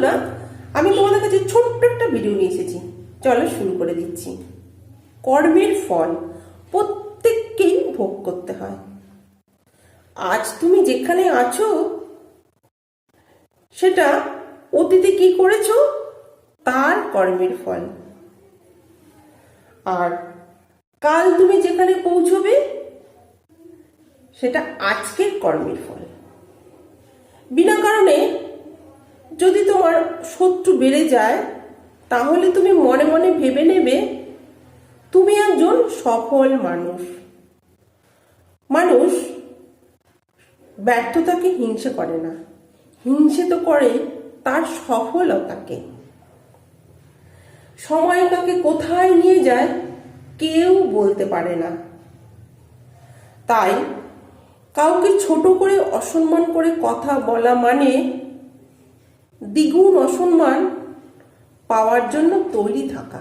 বন্ধুরা, আমি তোমাদের কাছে ছোট্ট একটা ভিডিও নিয়ে এসেছি। চলো শুরু করে দিচ্ছি। কর্মের ফল প্রত্যেককেই ভোগ করতে হয়। আজ তুমি যেখানে আছো, সেটা অতীতে কি করেছ? তার কর্মের ফল। আর কাল তুমি যেখানে পৌঁছবে, সেটা আজকের কর্মের ফল। বিনা কারণে যদি তোমার শত্রু বেড়ে যায়, তাহলে তুমি মনে মনে ভেবে নেবে, তুমি একজন সফল মানুষ। মানুষ ব্যর্থতাকে হিংসে করে না। হিংসে তো করে তার সফলতাকে। সময় কাকে কোথায় নিয়ে যায়, কেউ বলতে পারে না। তাই কাউকে ছোট করে অসম্মান করে কথা বলা মানে দ্বিগুণ অসম্মান পাওয়ার জন্য তৈরি থাকা।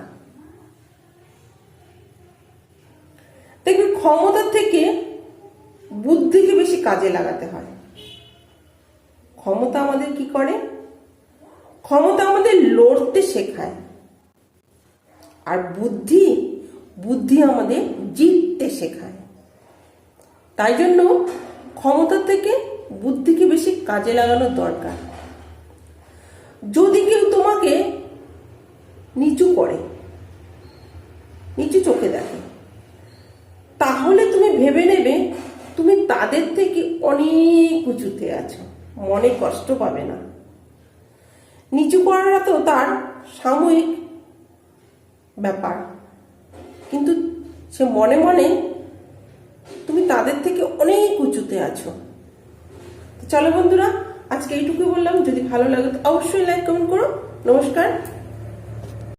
দেখবে ক্ষমতা থেকে বুদ্ধিকে বেশি কাজে লাগাতে হয়। ক্ষমতা আমাদের কি করে? ক্ষমতা আমাদের লড়তে শেখায়। আর বুদ্ধি বুদ্ধি আমাদের জিততে শেখায়। তাই জন্য ক্ষমতা থেকে বুদ্ধিকে বেশি কাজে লাগানো দরকার। যদি কেউ তোমাকে নিচু করে, নিচু চোখে দেখে, তাহলে তুমি ভেবে নেবে তুমি তাদের থেকে অনেক উঁচুতে আছো, মনে কষ্ট পাবে না। নিচু করাটা তো তার সাময়িক ব্যাপার। কিন্তু সে মনে মনে তুমি তাদের থেকে অনেক উঁচুতে আছো। চলো বন্ধুরা আজকে এইটুকুই বললাম। যদি ভালো লাগে তো অবশ্যই লাইক কমেন্ট করো। নমস্কার।